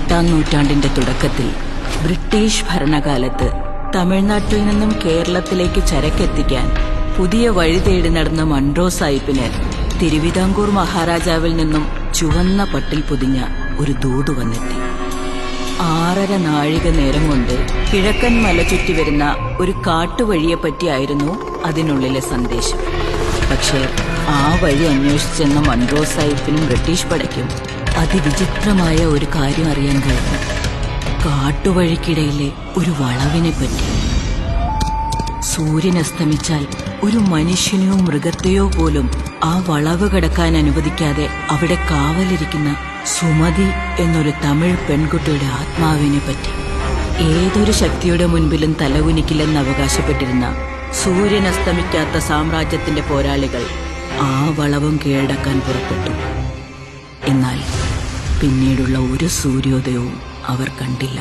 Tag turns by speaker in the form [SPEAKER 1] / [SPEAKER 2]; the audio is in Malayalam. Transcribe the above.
[SPEAKER 1] പതിനെട്ടാം നൂറ്റാണ്ടിന്റെ തുടക്കത്തിൽ ബ്രിട്ടീഷ് ഭരണകാലത്ത് തമിഴ്നാട്ടിൽ നിന്നും കേരളത്തിലേക്ക് ചരക്കെത്തിക്കാൻ പുതിയ വഴി തേടി നടന്ന മൺട്രോ സാഹിബിന് തിരുവിതാംകൂർ മഹാരാജാവിൽ നിന്നും ചുവന്ന പട്ടിൽ പൊതിഞ്ഞ ഒരു ദൂത് വന്നെത്തി. ആറര നാഴിക നേരം കൊണ്ട് കിഴക്കൻ മല ചുറ്റി വരുന്ന ഒരു കാട്ടുവഴിയെ പറ്റിയായിരുന്നു അതിനുള്ളിലെ സന്ദേശം. പക്ഷേ ആ വഴി അന്വേഷിച്ചെന്ന മൺട്രോ സാഹിബിനും ബ്രിട്ടീഷ് പടയ്ക്കും അതിവിചിത്രമായ ഒരു കാര്യം അറിയാൻ കഴിഞ്ഞു കാട്ടുവഴിക്കിടയിലെ ഒരു വളവിനെ പറ്റി സൂര്യൻ അസ്തമിച്ചാൽ ഒരു മനുഷ്യനെയോ മൃഗത്തെയോ പോലും ആ വളവ് കടക്കാൻ അനുവദിക്കാതെ അവിടെ കാവലിരിക്കുന്ന സുമതി എന്നൊരു തമിഴ് പെൺകുട്ടിയുടെ ആത്മാവിനെ പറ്റി ഏതൊരു ശക്തിയുടെ മുൻപിലും തലകുനിക്കില്ലെന്ന് അവകാശപ്പെട്ടിരുന്ന സൂര്യൻ അസ്തമിക്കാത്ത സാമ്രാജ്യത്തിന്റെ പോരാളികൾ ആ വളവും കീഴടക്കാൻ പുറപ്പെട്ടു. എന്നാൽ പിന്നീടുള്ള ഒരു സൂര്യോദയവും അവർ കണ്ടില്ല.